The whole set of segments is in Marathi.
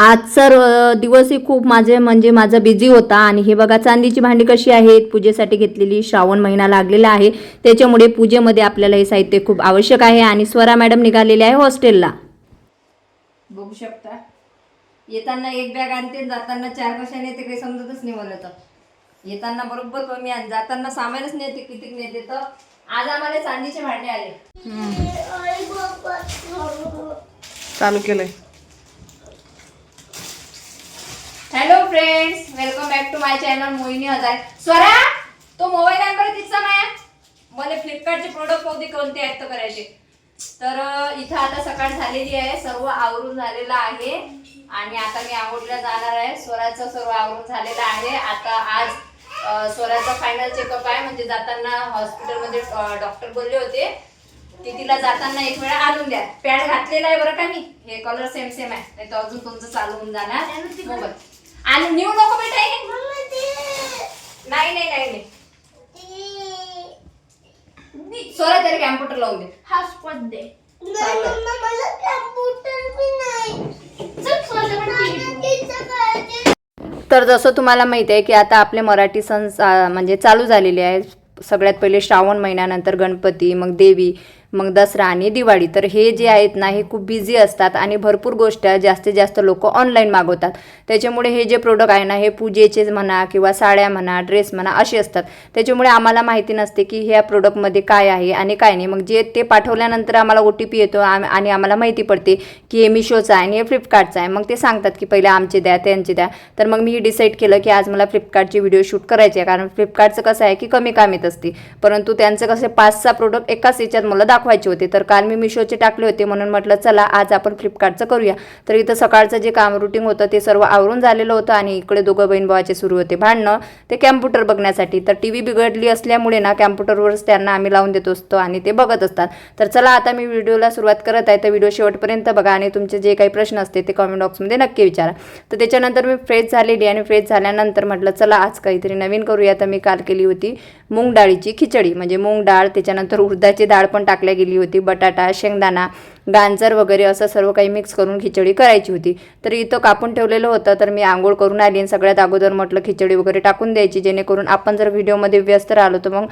आजचा र- दिवसही खूप माझे म्हणजे माझा बिझी होता आणि हे बघा चांदीची भांडी कशी आहेत? पूजेसाठी घेतलेली श्रावण महिना लागलेला आहे. त्याच्यामुळे पूजेमध्ये आपल्याला हे साहित्य खूप आवश्यक आहे आणि स्वरा मॅडम निघालेले आहे हॉस्टेलला. बघू शकता. येताना एक बॅग आणते जाताना चार कशाने येते काही समजतच नाही मला तर. येताना बरोबर कमी आणि जाताना सामानच नेते किती नेते तर. आज आम्हाला चांदीचे भांडे आले. चालू केलंय. Hello friends welcome back to my channel Mohini हजार स्वरा तो मोबाईल नंबर तिचा माया मला फ्लिपकार्टचे प्रोडक्ट होते कोणते ऍड करायचे. तर इथं आता सकाळ झालेली आहे सर्व आवरून झालेलं आहे. आणि आता मी आवडला जाणार आहे. स्वराचं सर्व आवरून झालेलं आहे. आता आज स्वराचा फायनल चेकअप आहे. म्हणजे जाताना हॉस्पिटलमध्ये डॉक्टर बोलले होते की तिला जाताना एक वेळा आणून द्या. पॅड घातलेला आहे बरं का मी? हे कलर सेम सेम आहे. नाही तर अजून तुमचं चालू होऊन जाणार. मोबाईल आणि न्यू नको बेटा हे. नाही नाही नाही नाही. सोळा तरी कॅम्प्युटर लावून दे. दे. नाही चल स्वतः तर जसं तुम्हाला माहिती आहे की आता आपले मराठी सण म्हणजे चालू झालेले आहे. सगळ्यात पहिले श्रावण महिन्यानंतर गणपती मग देवी मग दसरा आणि दिवाळी. तर हे जे आहेत ना हे खूप बिझी असतात आणि भरपूर गोष्ट जास्तीत जास्त लोक ऑनलाईन मागवतात. त्याच्यामुळे हे जे प्रोडक्ट आहे ना हे पूजेचे म्हणा किंवा साड्या म्हणा ड्रेस म्हणा असे असतात. त्याच्यामुळे आम्हाला माहिती नसते की ह्या प्रोडक्टमध्ये काय आहे आणि काय नाही. मग जे ते पाठवल्यानंतर आम्हाला ओ टी पी येतो आणि आम्हाला माहिती पडते की हे मिशोचं आहे आणि हे फ्लिपकार्टचं आहे. मग ते सांगतात की पहिले आमचे द्या त्यांचे द्या. तर मग मी डिसाईड केलं की आज मला फ्लिपकार्टचे व्हिडिओ शूट करायचे आहे. कारण फ्लिपकार्टचं कसं आहे की कमी काम येत असते. परंतु त्यांचं कसं पाच सहा प्रोडक्ट एकाच याच्यात मला दाखवायचे होते. तर काल मी मिशोचे टाकले होते म्हणून म्हटलं चला आज आपण फ्लिपकार्टचं करूया. तर इथं सकाळचं जे काम रुटीन होतं ते सर्व आवरून झालेलं होतं आणि इकडे दोघं बहीण भावाचे सुरू होते भांडणं ते कॅम्प्युटर बघण्यासाठी. तर टी व्ही बिघडली असल्यामुळे ना कॅम्प्युटरवरच त्यांना आम्ही लावून देत असतो आणि ते बघत असतात. तर चला आता मी व्हिडिओला सुरुवात करत आहे. तर व्हिडिओ शेवटपर्यंत बघा आणि तुमचे जे काही प्रश्न असते ते कमेंट बॉक्समध्ये नक्की विचारा. तर त्याच्यानंतर मी फ्रेश झालेली आणि फ्रेश झाल्यानंतर म्हटलं चला आज काहीतरी नवीन करूया. तर मी काल केली होती मूग डाळीची खिचडी. म्हणजे मूग डाळ त्याच्यानंतर उडदाची डाळ पण टाकली गेली होती. बटाटा शेंगदाणा गाजर वगैरे असं सर्व काही मिक्स करून खिचडी करायची होती. तर इथं कापून ठेवलेलं होतं तर मी आंघोळ करून आली आणि सगळ्यात अगोदर म्हटलं खिचडी वगैरे टाकून द्यायची जेणेकरून आपण जर व्हिडिओमध्ये व्यस्त राहिलो तर मग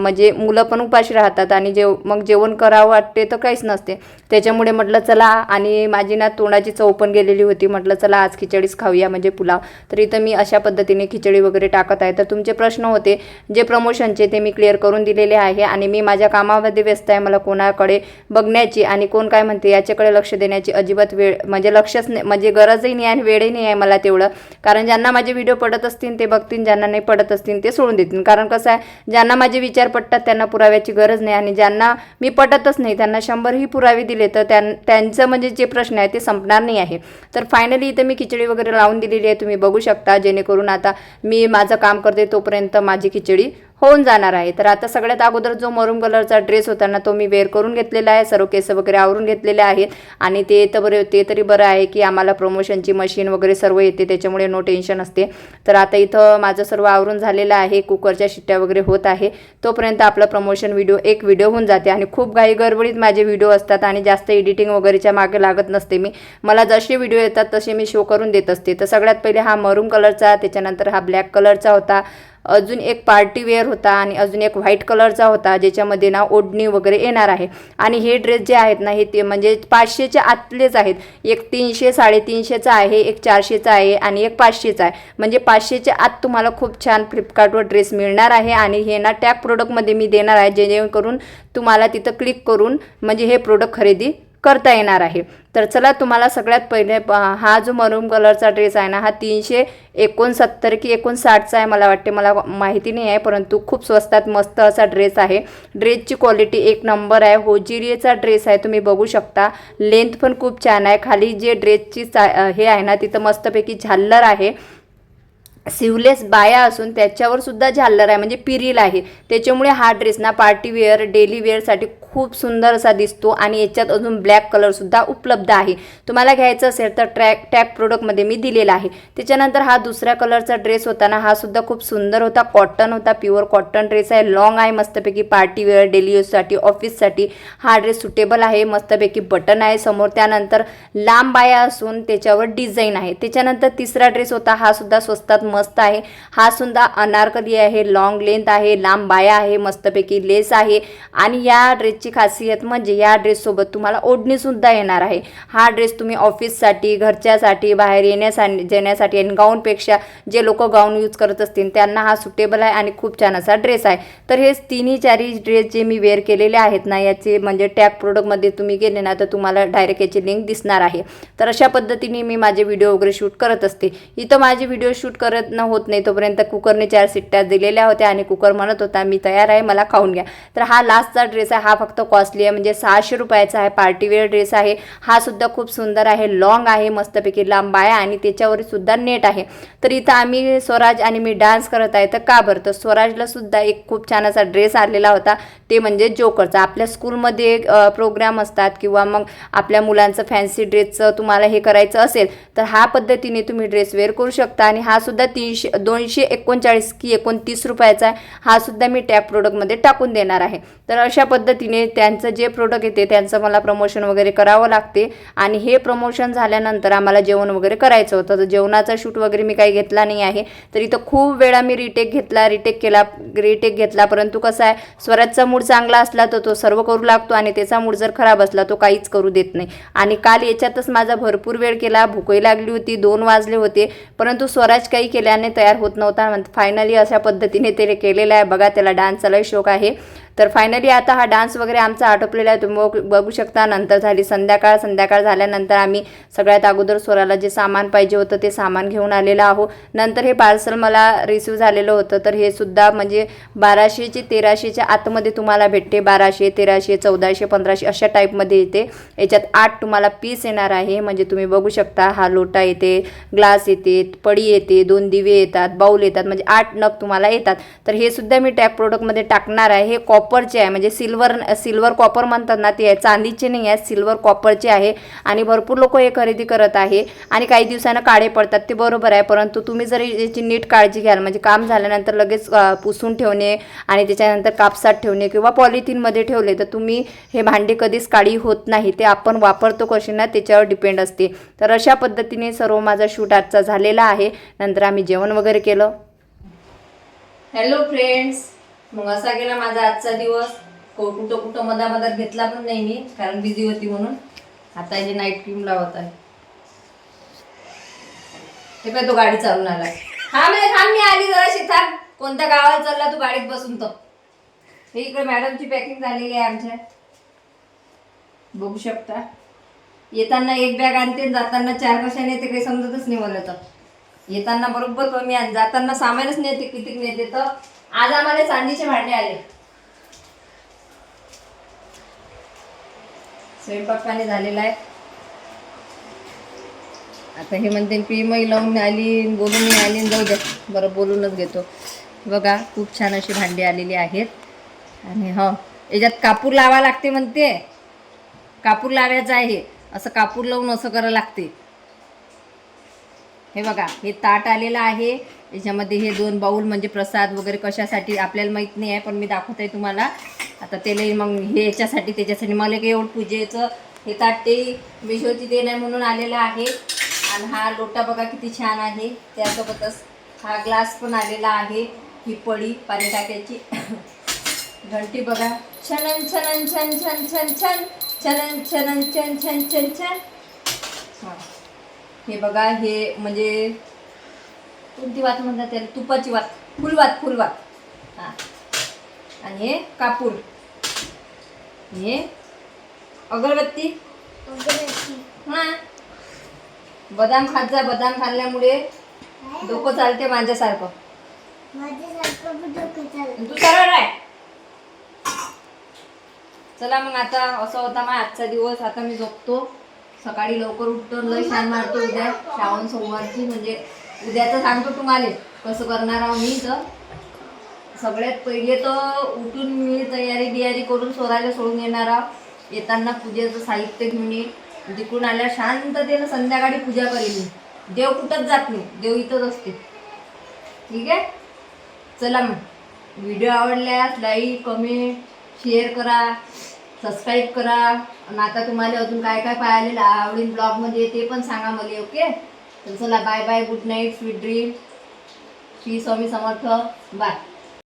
म्हणजे मुलं पण उपाशी राहतात आणि जेव मग जेवण करावं वाटते तर काहीच नसते. त्याच्यामुळे म्हटलं चला आणि माझी ना तोंडाची चव पण गेलेली होती म्हटलं चला आज खिचडीच खाऊया म्हणजे पुलाव. तर इथं मी अशा पद्धतीने खिचडी वगैरे टाकत आहे. तर तुमचे प्रश्न होते जे प्रमोशनचे ते मी क्लिअर करून दिलेले आहे आणि मी माझ्या कामामध्ये व्यस्त आहे मला कोणाकडे बघण्याची आणि को कोण काय म्हणते याच्याकडे लक्ष देण्याची अजिबात वेळ म्हणजे लक्षच नाही म्हणजे गरजही नाही आणि वेळही नाही आहे मला तेवढं. कारण ज्यांना माझे व्हिडिओ पडत असतील ते बघतील ज्यांना नाही पडत असतील ते सोडून देतील. कारण कसं आहे ज्यांना माझे विचार पटतात त्यांना पुराव्याची गरज नाही. आणि ज्यांना मी पटतच नाही त्यांना शंभरही पुरावे दिले तर त्यां त्यांचं म्हणजे जे प्रश्न आहे ते संपणार नाही आहे. तर फायनली इथं मी खिचडी वगैरे लावून दिलेली आहे तुम्ही बघू शकता. जेणेकरून आता मी माझं काम करते तोपर्यंत माझी खिचडी होऊन जाणार आहे. तर आता सगळ्यात अगोदर जो मरून कलरचा ड्रेस होता ना तो मी वेअर करून घेतलेला आहे. सर्व केस वगैरे आवरून घेतलेले आहेत. आणि ते तर बरे ते तरी बरं आहे की आम्हाला प्रमोशनची मशीन वगैरे सर्व येते त्याच्यामुळे नो टेन्शन असते. तर आता इथं माझं सर्व आवरून झालेलं आहे. कुकरच्या शिट्ट्या वगैरे होत आहे. तोपर्यंत आपलं प्रमोशन व्हिडिओ एक व्हिडिओ होऊन जाते. आणि खूप घाई गडबडीत माझे व्हिडिओ असतात आणि जास्त एडिटिंग वगैरेच्या मागे लागत नसते मी. मला जसे व्हिडिओ येतात तसे मी शो करून देत असते. तर सगळ्यात पहिले हा मरून कलरचा त्याच्यानंतर हा ब्लॅक कलरचा होता. अजून एक पार्टी वेअर होता आणि अजून एक व्हाईट कलरचा होता ज्याच्यामध्ये ना ओढणी वगैरे येणार आहे. आणि हे ड्रेस जे आहेत ना हे ते म्हणजे पाचशेच्या आतलेच आहेत. एक तीनशे साडेतीनशेचा आहे एक चारशेचा आहे आणि एक पाचशेचा आहे. म्हणजे पाचशेच्या आत तुम्हाला खूप छान फ्लिपकार्टवर ड्रेस मिळणार आहे आणि हे ना टॅग प्रोडक्टमध्ये मी देणार आहे जेणेकरून तुम्हाला तिथं क्लिक करून म्हणजे हे प्रोडक्ट खरेदी करता येणार आहे. तर चला तुम्हाला सगळ्यात पहिले प- हा जो मरून कलरचा ड्रेस आहे ना हा तीनशे एकोणसत्तर की एकोणसाठचा आहे मला वाटते. मला माहिती नाही आहे परंतु खूप स्वस्तात मस्त असा ड्रेस आहे. ड्रेसची क्वालिटी एक नंबर आहे. होजिरियेचा ड्रेस आहे तुम्ही बघू शकता. लेंथ पण खूप छान आहे. खाली जे ड्रेसची चा हे आहे ना तिथं मस्तपैकी झाल्लर आहे. सिवलेस बाया असून त्याच्यावर सुद्धा झालर आहे म्हणजे पिरील आहे. त्याच्यामुळे हा ड्रेस ना पार्टी वेअर डेली वेअरसाठी खूप सुंदर असा दिसतो आणि याच्यात अजून ब्लॅक कलरसुद्धा उपलब्ध आहे. तुम्हाला घ्यायचं असेल तर ट्रॅक टॅग प्रोडक्टमध्ये मी दिलेला आहे. त्याच्यानंतर हा दुसऱ्या कलरचा ड्रेस होता ना हा सुद्धा खूप सुंदर होता. कॉटन होता प्युअर कॉटन ड्रेस आहे. लॉंग आहे मस्तपैकी पार्टी वेअर डेली यूजसाठी ऑफिससाठी हा ड्रेस सुटेबल आहे मस्तपैकी बटन आहे समोर. त्यानंतर लांब बाया असून त्याच्यावर डिझाईन आहे. त्याच्यानंतर तिसरा ड्रेस होता हा सुद्धा स्वस्तात मस्त आहे. हा सुद्धा अनारकली आहे लॉंग लेंथ आहे लांब बाया आहे मस्तपैकी लेस आहे. आणि या ड्रेसची खासियत म्हणजे या ड्रेससोबत तुम्हाला ओढणीसुद्धा येणार आहे. हा ड्रेस तुम्ही ऑफिससाठी घरच्यासाठी बाहेर येण्यासाठी येण्यासाठी आणि गाऊनपेक्षा जे लोक गाऊन यूज करत असतील त्यांना हा सुटेबल आहे आणि खूप छान असा ड्रेस आहे. तर हे तिन्ही चारही ड्रेस जे मी वेअर केलेले आहेत ना याचे म्हणजे टॅग प्रोडक्टमध्ये तुम्ही गेले ना तर तुम्हाला डायरेक्ट याची लिंक दिसणार आहे. तर अशा पद्धतीने मी माझे व्हिडिओ वगैरे शूट करत असते. इथं माझे व्हिडिओ शूट करत प्रयत्न होत नाही तोपर्यंत कुकरने चार सिट्ट्या दिलेल्या होत्या आणि कुकर म्हणत होता मी तयार आहे मला खाऊन घ्या. तर हा लास्टचा ड्रेस आहे हा फक्त कॉस्टली आहे म्हणजे सहाशे रुपयाचा आहे पार्टीवेअर ड्रेस आहे. हा सुद्धा खूप सुंदर आहे लॉंग आहे मस्तपैकी लांब आहे आणि त्याच्यावर सुद्धा नेट आहे. तर इथं आम्ही स्वराज आणि मी डान्स करत आहे तर का बरं? तर स्वराजला सुद्धा एक खूप छान असा ड्रेस आलेला होता ते म्हणजे जोकरचा आपल्या स्कूलमध्ये प्रोग्राम असतात किंवा मग आपल्या मुलांचं फॅन्सी ड्रेसचं तुम्हाला हे करायचं असेल तर हा पद्धतीने तुम्ही ड्रेस वेअर करू शकता आणि हा सुद्धा तीनशे दोनशे एकोणचाळीस की एकोणतीस रुपयाचा आहे. हा सुद्धा मी टॅप प्रोडक्टमध्ये टाकून देणार आहे. तर अशा पद्धतीने त्यांचं जे प्रोडक्ट येते त्यांचं मला प्रमोशन वगैरे करावं लागते. आणि हे प्रमोशन झाल्यानंतर आम्हाला जेवण वगैरे करायचं होतं. तर जेवणाचा शूट वगैरे मी काही घेतला नाही आहे. तर इथं खूप वेळा मी रिटेक घेतला रिटेक केला रिटेक घेतला. परंतु कसं आहे स्वराजचा मूड चांगला असला तर तो सर्व करू लागतो आणि त्याचा मूड जर खराब असला तो काहीच करू देत नाही. आणि काल याच्यातच माझा भरपूर वेळ केला. भूकही लागली होती दोन वाजले होते. परंतु स्वराज काही केल्याने तयार होत नव्हता. फायनली अशा पद्धतीने ते केलेलं आहे. बघा त्याला डान्सचाही शौक आहे. तर फायनली आता हा डान्स वगैरे आमचा आटोपलेला आहे. तुम्ही बघू- बघू शकता नंतर झाली संध्याकाळ. संध्याकाळ झाल्यानंतर आम्ही सगळ्यात अगोदर स्वराला जे सामान पाहिजे होतं ते सामान घेऊन आलेलं आहो नंतर हे पार्सल मला रिसिव्ह झालेलं होतं. तर हे सुद्धा म्हणजे बाराशेचे तेराशेच्या आतमध्ये तुम्हाला भेटते. बाराशे तेराशे चौदाशे पंधराशे अशा टाईपमध्ये येते. याच्यात आठ तुम्हाला पीस येणार आहे. म्हणजे तुम्ही बघू शकता हा लोटा येते ग्लास येते पडी येते दोन दिवे येतात बाऊल येतात. म्हणजे आठ नग तुम्हाला येतात. तर हे सुद्धा मी टॅप प्रोडक्टमध्ये टाकणार आहे. हे कॉप कॉपरचे आहे. म्हणजे सिल्वर सिल्वर कॉपर म्हणतात ना ते. आहे चांदीचे नाही आहे सिल्वर कॉपरचे आहे. आणि भरपूर लोक हे खरेदी करत आहे. आणि काही दिवसानं काळे पडतात ते बरोबर आहे. परंतु तुम्ही जर याची नीट काळजी घ्याल म्हणजे काम झाल्यानंतर लगेच पुसून ठेवणे आणि त्याच्यानंतर कापसात ठेवणे किंवा पॉलिथिनमध्ये ठेवले तर तुम्ही हे भांडे कधीच काळी होत नाही. ते आपण वापरतो कशी ना त्याच्यावर डिपेंड असते. तर अशा पद्धतीने सर्व माझा शूट आजचा झालेला आहे. नंतर आम्ही जेवण वगैरे केलं. हॅलो फ्रेंड्स मग असा गेला माझा आजचा दिवस. कुठं कुठं कुठं मधामधात घेतला पण नाही मी कारण बिझी होती म्हणून. आता हे नाईट क्रीम लावत आहे. ते काय तो गाडी चालून आला. हा म्हणजे थांब मी आली जरा थांब. कोणत्या गावाला चालला तू गाडीत बसून तो. हे इकडे मॅडमची पॅकिंग झालेली आहे आमच्या. बघू शकता. येताना एक बॅग आणते जाताना चार कशाने येते काही समजतच नाही मला तर. येताना बरोबर कमी आणि जाताना सामानच नेते किती नेते तर. आज आम्हाला चांदीचे भांडे आले. स्वयंपाक पाणी झालेला आहे. आता हे म्हणते क्रीमही लावून आली बोलून आली जाऊ द्या बरं बोलूनच घेतो. बघा खूप छान अशी भांडी आलेली आहेत. आणि हो याच्यात कापूर लावा लागते म्हणते. कापूर लावायचं आहे. असं कापूर लावून असं करावं लागते. हे बघा हे ताट आलेलं आहे. याच्यामध्ये हे दोन बाऊल म्हणजे प्रसाद वगैरे कशासाठी आपल्याला माहीत नाही आहे पण मी दाखवत आहे तुम्हाला. आता त्याला मग हे याच्यासाठी त्याच्यासाठी मला काही एवढं पूजेचं हे ताट ते मिशोची देण आहे म्हणून आलेलं आहे. आणि हा लोटा बघा किती छान आहे. त्यासोबतच हा ग्लास पण आलेला आहे. ही पडी पाणी टाक्याची घंटी बघा. छनन छनन छन छन छन छन छनन छनन छन छन छन छन. हां. हे बघा हे म्हणजे कोणती वात म्हणतात त्याला? तुपाची वात. फुलवात फुलवात हां. आणि हे कापूर. हे अगरबत्ती. हां. बदाम खात जा बदाम खाल्ल्यामुळे डोकं चालते माझ्यासारखं. तू सरळ आहे चला मग आता असा होता मग आजचा दिवस. आता मी झोपतो. सकाळी लवकर उठतो लय छान मारतो उद्या. श्रावण सोमवारची म्हणजे उद्याचं सांगतो तुम्हाला कसं करणार आहो मी तर सगळ्यात पहिले तर उठून मी तयारी बियारी करून सोरायला सोडून येणार आहो. येताना पूजेचं साहित्य घेऊन ये. तिकडून आल्या शांततेनं संध्याकाळी पूजा करेन मी. देव कुठंच जात नाही देव इथंच असते. ठीक आहे? चला मग. व्हिडिओ आवडल्यास लाईक कमेंट शेअर करा. सबस्क्राईब करा. आणि आता तुम्हाला अजून काय काय पाहायला आवडेल ब्लॉगमध्ये ते पण सांगा मला ओके तर चला bye bye good night sweet dream Shri Swami Samarth. Bye